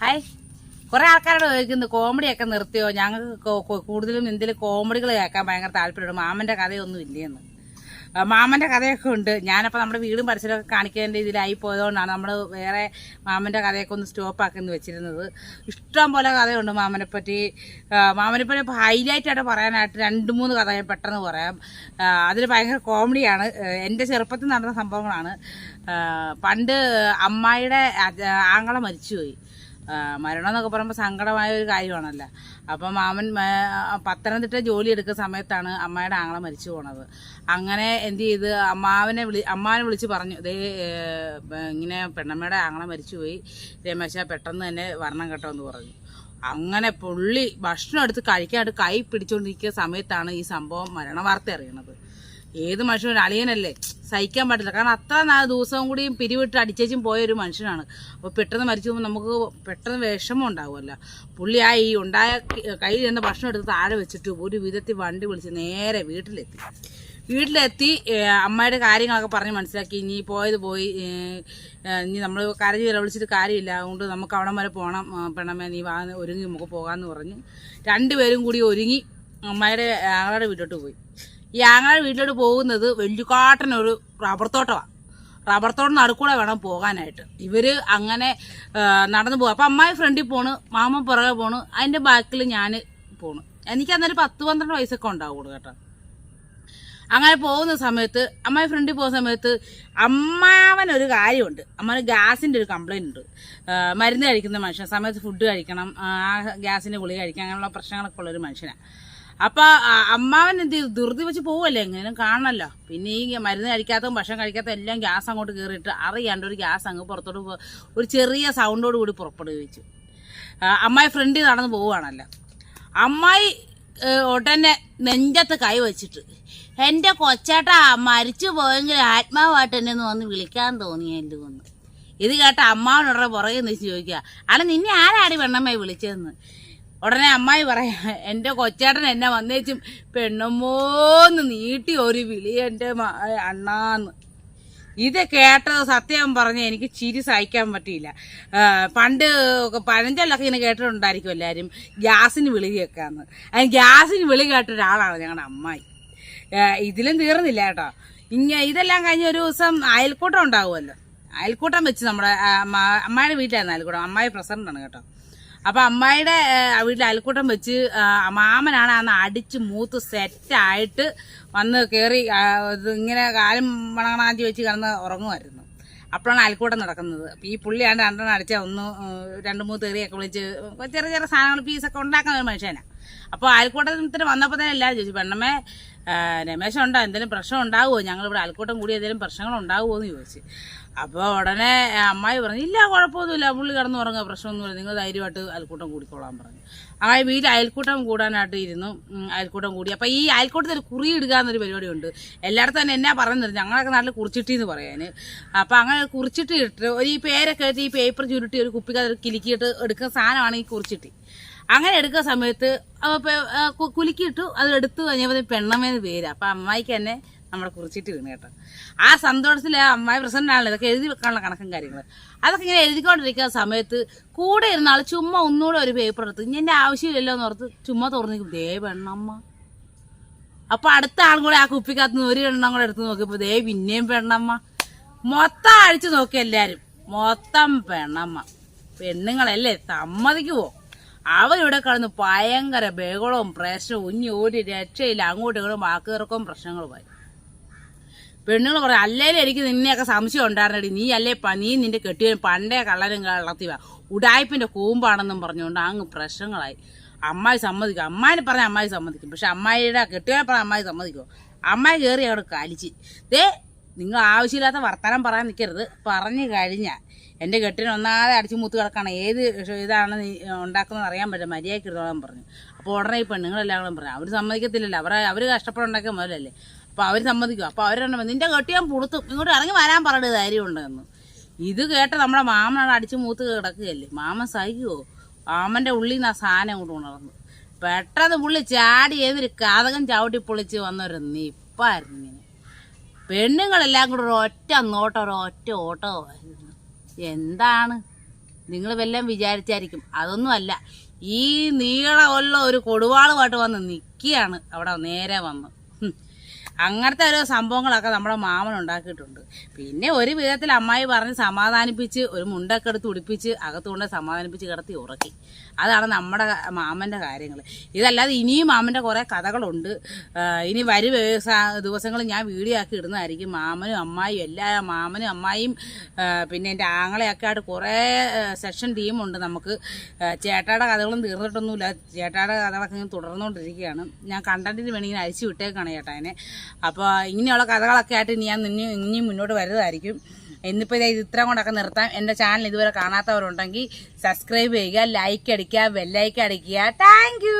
Hi കുറെ ആൾക്കാരോട് ചോദിക്കുന്നു കോമഡിയൊക്കെ നിർത്തിയോ? ഞങ്ങൾക്ക് കൂടുതലും എന്തെങ്കിലും കോമഡികൾ കേൾക്കാൻ ഭയങ്കര താല്പര്യമുണ്ട്. മാമന്റെ കഥയൊന്നും ഇല്ലയെന്ന് മാമന്റെ കഥയൊക്കെ ഉണ്ട്. ഞാനപ്പോൾ നമ്മുടെ വീടും പരിസരമൊക്കെ കാണിക്കേണ്ട ഇതിലായി പോയതുകൊണ്ടാണ് നമ്മൾ വേറെ മാമന്റെ കഥയൊക്കെ ഒന്ന് സ്റ്റോപ്പ് ആക്കി വെച്ചിരുന്നത്. ഇഷ്ടം പോലെ കഥയുണ്ട് മാമനെ പറ്റി മാമനെ പറ്റി ഇപ്പോൾ ഹൈലൈറ്റ് ആയിട്ട് പറയാനായിട്ട് രണ്ട് മൂന്ന് കഥ ഞാൻ പെട്ടെന്ന് പറയാം. അതിൽ ഭയങ്കര കോമഡിയാണ്. എന്റെ ചെറുപ്പത്തിൽ നടന്ന സംഭവങ്ങളാണ്. പണ്ട് അമ്മായിയുടെ ആങ്ങളെ മരിച്ചുപോയി. മരണം എന്നൊക്കെ പറയുമ്പോൾ സങ്കടമായ ഒരു കാര്യമാണല്ലോ. അപ്പം മാമൻ പത്തനംതിട്ട ജോലി എടുക്കുന്ന സമയത്താണ് അമ്മയുടെ ആങ്ങളെ മരിച്ചു പോണത്. അങ്ങനെ എന്ത് ചെയ്ത് അമ്മാവനെ വിളി അമ്മാവനെ വിളിച്ച് പറഞ്ഞു ദേ ഇങ്ങനെ പെണ്ണമ്മയുടെ ആങ്ങളെ മരിച്ചുപോയി രമേശ പെട്ടെന്ന് തന്നെ വരണം കേട്ടോ എന്ന് പറഞ്ഞു. അങ്ങനെ പുള്ളി ഭക്ഷണം എടുത്ത് കഴിക്കാണ്ട് കൈ പിടിച്ചുകൊണ്ടിരിക്കുന്ന സമയത്താണ് ഈ സംഭവം മരണ വാർത്ത അറിയണത് ഏത് മനുഷ്യനും അളിയനല്ലേ? സഹിക്കാൻ പറ്റില്ല കാരണം അത്ര നാല് ദിവസവും കൂടിയും പിരിവിട്ട് അടിച്ചേച്ചും പോയ ഒരു മനുഷ്യനാണ്. അപ്പോൾ പെട്ടെന്ന് മരിച്ചു പോകുമ്പോൾ നമുക്ക് പെട്ടെന്ന് വിഷമം ഉണ്ടാവുമല്ലോ. പുള്ളി ആ ഈ ഉണ്ടായ കയ്യിൽ നിന്ന് ഭക്ഷണം എടുത്ത് താഴെ വെച്ചിട്ട് ഒരു വിധത്തിൽ വണ്ടി വിളിച്ച് നേരെ വീട്ടിലെത്തി. വീട്ടിലെത്തി അമ്മയുടെ കാര്യങ്ങളൊക്കെ പറഞ്ഞ് മനസ്സിലാക്കി. ഇനി പോയത് പോയി ഇനി നമ്മൾ കരഞ്ഞ് വിളിച്ചിട്ട് കാര്യമില്ല. അതുകൊണ്ട് നമുക്ക് അവിടം വരെ പോകണം പെണ്ണമ്മേ നീ വാ ഒരുങ്ങി നമുക്ക് പോകാമെന്ന് പറഞ്ഞ്. രണ്ടുപേരും കൂടി ഒരുങ്ങി. അമ്മയുടെ ആളുടെ വീട്ടിലോട്ട് പോയി. ഈ ആങ്ങളുടെ വീട്ടിലോട്ട് പോകുന്നത് വെല്ലുകാട്ടനൊരു റബ്ബർ തോട്ടമാണ് റബ്ബർ തോട്ടം നടുക്കൂടെ വേണം പോകാനായിട്ട്. ഇവർ അങ്ങനെ നടന്നു പോകും. അപ്പം അമ്മായി ഫ്രണ്ടിൽ പോണ് മാമ പുറകെ പോണ് അതിന്റെ ബാക്കിൽ ഞാൻ പോണു. എനിക്ക് അന്നേരം പത്ത് പന്ത്രണ്ട് വയസ്സൊക്കെ ഉണ്ടാവുള്ളൂ കേട്ടോ. അങ്ങനെ പോകുന്ന സമയത്ത് അമ്മായി ഫ്രണ്ടിൽ പോകുന്ന സമയത്ത് അമ്മാവനൊരു കാര്യമുണ്ട്. അമ്മാവന് ഗ്യാസിന്റെ ഒരു കംപ്ലൈന്റ് ഉണ്ട്. മരുന്ന് കഴിക്കുന്ന മനുഷ്യൻ സമയത്ത് ഫുഡ് കഴിക്കണം ആ ഗ്യാസിന്റെ ഗുളിക കഴിക്കണം അങ്ങനെയുള്ള പ്രശ്നങ്ങളൊക്കെ ഉള്ളൊരു മനുഷ്യനാണ് അപ്പോൾ അമ്മാവൻ എന്ത് ചെയ്തു? ധൃതി വെച്ച് പോവല്ലേ? എങ്ങനെയും കാണണമല്ലോ പിന്നെ ഈ മരുന്ന് കഴിക്കാത്തതും ഭക്ഷണം കഴിക്കാത്തതും എല്ലാം ഗ്യാസ് അങ്ങോട്ട് കയറിയിട്ട് അറിയാണ്ട് ഒരു ഗ്യാസ് അങ്ങ് പുറത്തോട്ട് ഒരു ചെറിയ സൗണ്ടോട് കൂടി പുറപ്പെടുവിച്ചു. അമ്മായി ഫ്രണ്ടിൽ നടന്ന് പോവുകയാണല്ലോ. അമ്മായി ഉടനെ നെഞ്ചത്ത് കൈ വെച്ചിട്ട് എന്റെ കൊച്ചേട്ടാ മരിച്ചു പോയെങ്കിൽ ആത്മാവായിട്ട് എന്നെ ഒന്ന് വന്ന് വിളിക്കാൻ തോന്നിയെന്ന് ഒന്ന് ഇത് കേട്ട അമ്മാവനുടനെ പുറകെ നിന്ന് ചോദിക്കുക അല്ല നിന്നെ ആരാടി വെണ്ണമ്മയെ വിളിച്ചതെന്ന്? ഉടനെ അമ്മായി പറയാ എന്റെ കൊച്ചേട്ടൻ എന്നെ വന്നേച്ചും പെണ്ണുമോന്ന് നീട്ടി ഒരു വിളി എന്റെ അണ്ണാന്ന്. ഇത് കേട്ടത് സത്യം പറഞ്ഞ എനിക്ക് ചിരി സഹിക്കാൻ പറ്റിയില്ല. പണ്ട് പഴഞ്ചൊല്ലൊക്കെ ഇങ്ങനെ കേട്ടിട്ടുണ്ടായിരിക്കും എല്ലാവരും ഗ്യാസിന് വിളി കേൾക്കാന്ന്. അതിന് ഗ്യാസിന് വിളി കേട്ട ഒരാളാണ് ഞങ്ങളുടെ അമ്മായി. ഇതിലും തീർന്നില്ല കേട്ടോ. ഇങ്ങ ഇതെല്ലാം കഴിഞ്ഞ ഒരു ദിവസം അയൽക്കൂട്ടം ഉണ്ടാവുമല്ലോ. അയൽക്കൂട്ടം വെച്ച് നമ്മുടെ അമ്മായിയുടെ വീട്ടിലായിരുന്നു അയൽക്കൂട്ടം. അമ്മായി പ്രസിഡന്റാണ് കേട്ടോ. അപ്പൊ അമ്മായിയുടെ വീട്ടിൽ അയൽക്കൂട്ടം വെച്ച് മാമനാണ് അന്ന് അടിച്ച് മൂത്ത് സെറ്റായിട്ട് വന്ന് കയറി ഇങ്ങനെ കാലം മണങ്ങണാഞ്ചി വെച്ച് കിടന്ന് ഉറങ്ങുമായിരുന്നു. അപ്പോഴാണ് അയൽക്കൂട്ടം നടക്കുന്നത്. അപ്പൊ ഈ പുള്ളിയാണ് രണ്ടെണ്ണം അടിച്ച ഒന്ന് രണ്ട് മൂന്ന് തെറിയൊക്കെ വിളിച്ച് ചെറിയ ചെറിയ സാധനങ്ങൾ പീസൊക്കെ ഉണ്ടാക്കുന്ന ഒരു മനുഷ്യനാണ് അപ്പോൾ അയൽക്കൂട്ടത്തിന് വന്നപ്പോൾ തന്നെ എല്ലാവരും ചോദിച്ചു പെണ്ണമ്മേ രമേശൻ ഉണ്ടോ എന്തെങ്കിലും പ്രശ്നം ഉണ്ടാവുമോ ഞങ്ങൾ ഇവിടെ അൽക്കൂട്ടം കൂടി എന്തെങ്കിലും പ്രശ്നങ്ങൾ ഉണ്ടാവുമോ എന്ന് ചോദിച്ചു. അപ്പോൾ ഉടനെ അമ്മായി പറഞ്ഞു ഇല്ല കുഴപ്പമൊന്നുമില്ല. പുള്ളി കിടന്നു ഉറങ്ങുക പ്രശ്നമൊന്നുമില്ല. നിങ്ങൾ ധൈര്യമായിട്ട് അയൽക്കൂട്ടം കൂടിക്കോളാൻ പറഞ്ഞു. അമ്മായി വീട്ടിൽ അയൽക്കൂട്ടം കൂടാനായിട്ട് ഇരുന്നു. അയൽക്കൂട്ടം കൂടി. അപ്പോൾ ഈ അയൽക്കൂട്ടത്തിൽ കുറി ഇടുക എന്നൊരു പരിപാടിയുണ്ട്. എല്ലായിടത്തും തന്നെ എന്നാ പറയുന്നത്? ഞങ്ങളൊക്കെ നാട്ടിൽ കുറിച്ചിട്ടി എന്ന് പറയാൻ അപ്പോൾ അങ്ങനെ കുറിച്ചിട്ട് ഇട്ട് ഒരു ഈ പേരൊക്കെ ഈ പേപ്പർ ചുരുട്ടി ഒരു കുപ്പിക്കകത്ത് കിലുക്കിയിട്ട് എടുക്കുന്ന സാധനമാണ് ഈ കുറിച്ചിട്ടി. അങ്ങനെ എടുക്കുന്ന സമയത്ത് കുലുക്കിയിട്ടു അത് എടുത്തു കഴിഞ്ഞപ്പോൾ പെണ്ണമ്മേന്ന് പേര്. അപ്പൊ അമ്മായിക്ക് തന്നെ നമ്മളെ കുറിച്ചിട്ട് വീണ് കേട്ടോ. ആ സന്തോഷത്തിൽ ആ അമ്മായി പ്രസന്റ് ആണല്ലോ ഇതൊക്കെ എഴുതി വെക്കാനുള്ള കണക്കും കാര്യങ്ങൾ അതൊക്കെ ഇങ്ങനെ എഴുതിക്കൊണ്ടിരിക്കുന്ന സമയത്ത് കൂടെ ഇരുന്ന ആൾ ചുമ്മാ ഒന്നുകൂടെ ഒരു പേപ്പർ എടുത്ത് ഇനി എന്റെ ആവശ്യമില്ലല്ലോ എന്ന് ഓർത്ത് ചുമ്മാ തുറന്നിരിക്കും. ദേ പെണ്ണമ്മ. അപ്പൊ അടുത്ത ആളും കൂടെ ആ കുപ്പിക്കകത്ത് നിന്ന് ഒരു എണ്ണം കൂടെ എടുത്ത് നോക്കിയപ്പോൾ ദേ പിന്നെയും പെണ്ണമ്മ. മൊത്തം അഴിച്ചു നോക്കി എല്ലാരും. മൊത്തം പെണ്ണമ്മ. പെണ്ണുങ്ങളല്ലേ സമ്മതിക്കുവോ? അവരിവിടെ കിടന്ന് ഭയങ്കര ബഹളവും പ്രശ്നവും ഇനി ഒരു രക്ഷയില്ല. അങ്ങോട്ടും ഇങ്ങോട്ടും വാക്കുകൾക്കും പ്രശ്നങ്ങളുമായി പെണ്ണുങ്ങൾ പറയും അല്ലേലും എനിക്ക് നിന്നെയൊക്കെ സംശയം ഉണ്ടായിരുന്നടി. നീ അല്ലേ നീ നിന്റെ കെട്ടിയവൻ പണ്ടേ കള്ളനും കള്ളത്തിവ. ഉടായ്പിന്റെ കൂമ്പാണെന്നും പറഞ്ഞുകൊണ്ട് അങ്ങ് പ്രശ്നങ്ങളായി. അമ്മായി സമ്മതിക്കും. അമ്മായിനെ പറഞ്ഞ അമ്മായി സമ്മതിക്കും. പക്ഷെ അമ്മായിയുടെ കെട്ടിയവനെ പറഞ്ഞ അമ്മായി സമ്മതിക്കും? അമ്മായി കയറി അവിടെ കാലിച്ച് ദേ നിങ്ങൾ ആവശ്യമില്ലാത്ത വർത്തമാനം പറയാൻ നിൽക്കരുത് പറഞ്ഞു കഴിഞ്ഞാൽ എന്റെ കെട്ടിന് ഒന്നാതെ അടിച്ച് മൂത്ത് കിടക്കണം. ഏത് ഇതാണ് നീ ഉണ്ടാക്കുന്നത് അറിയാൻ പറ്റും മര്യാദയ്ക്ക് ഇരുന്നോളാൻ പറഞ്ഞു. അപ്പോൾ ഉടനെ ഈ പെണ്ണുങ്ങളെല്ലാം കൂടെ പറഞ്ഞു അവർ സമ്മതിക്കത്തില്ലല്ലോ. അവർ അവർ കഷ്ടപ്പെടുണ്ടാക്കിയ മുതലല്ലേ? അപ്പോൾ അവർ സമ്മതിക്കും. അപ്പോൾ തന്നെ നിന്റെ കെട്ടിയാൻ പുറത്തും ഇങ്ങോട്ട് ഇറങ്ങി വരാൻ പറഞ്ഞത് ധൈര്യമുണ്ടെന്ന് ഇത് കേട്ട് നമ്മുടെ മാമനാണ് അടിച്ച് മൂത്ത് കിടക്കുകയല്ലേ? മാമൻ സഹിക്കുമോ മാമന്റെ ഉള്ളിൽ നിന്ന് ആ സാധനം അങ്ങോട്ട് ഉണർന്നു. പെട്ടെന്ന് പുള്ളി ചാടി ഏതൊരു കാതകം ചവിട്ടി പൊളിച്ച് വന്നൊരു നിപ്പായിരുന്നു ഇങ്ങനെ. പെണ്ണുങ്ങളെല്ലാം കൂടെ ഒരു ഒറ്റ നോട്ടം ഒരു ഒറ്റ ഓട്ടമായിരുന്നു. എന്താണ്? നിങ്ങൾ വല്ലതും വിചാരിച്ചായിരിക്കും. അതൊന്നുമല്ല. ഈ നീളമുള്ള ഒരു കൊടുവാളുമായിട്ട് വന്ന് നിൽക്കുകയാണ്. അവിടെ നേരെ വന്ന്. അങ്ങനത്തെ ഓരോ സംഭവങ്ങളൊക്കെ നമ്മുടെ മാമൻ ഉണ്ടാക്കിയിട്ടുണ്ട്. പിന്നെ ഒരു വിധത്തിൽ അമ്മായി പറഞ്ഞ് സമാധാനിപ്പിച്ച് ഒരു മുണ്ടൊക്കെ എടുത്ത് ഉടിപ്പിച്ച് അകത്തുകൊണ്ട് സമാധാനിപ്പിച്ച് കിടത്തി ഉറക്കി. അതാണ് നമ്മുടെ മാമന്റെ കാര്യങ്ങൾ ഇതല്ലാതെ ഇനിയും മാമന്റെ കുറേ കഥകളുണ്ട്. ഇനി വരും ദിവസങ്ങൾ ഞാൻ വീഡിയോ ആക്കി ഇടുന്നതായിരിക്കും. മാമനും അമ്മായും എല്ലാ മാമനും അമ്മായും പിന്നെ എന്റെ ആങ്ങളെയൊക്കെ ആയിട്ട് കുറേ സെഷൻ ടീമുണ്ട് നമുക്ക്. ചേട്ടായുടെ കഥകളും തീർന്നിട്ടൊന്നുമില്ല. ചേട്ടായുടെ കഥകളൊക്കെ ഇങ്ങനെ തുടർന്നുകൊണ്ടിരിക്കുകയാണ് ഞാൻ കണ്ടന്റിന് വേണ്ടി ഇങ്ങനെ വിട്ടേക്കാണ് ചേട്ടാനെ അപ്പോൾ ഇങ്ങനെയുള്ള കഥകളൊക്കെ ആയിട്ട് ഞാൻ ഇനി ഇനിയും മുന്നോട്ട് വരുന്നതായിരിക്കും. ഇന്നിപ്പോൾ ഇത് ഇത്രയും കൊണ്ടൊക്കെ നിർത്താം. എന്റെ ചാനൽ ഇതുവരെ കാണാത്തവരുണ്ടെങ്കിൽ സബ്സ്ക്രൈബ് ചെയ്യുക ലൈക്ക് അടിക്കുക ബെല്ലൈക്ക് അടിക്കുക. താങ്ക്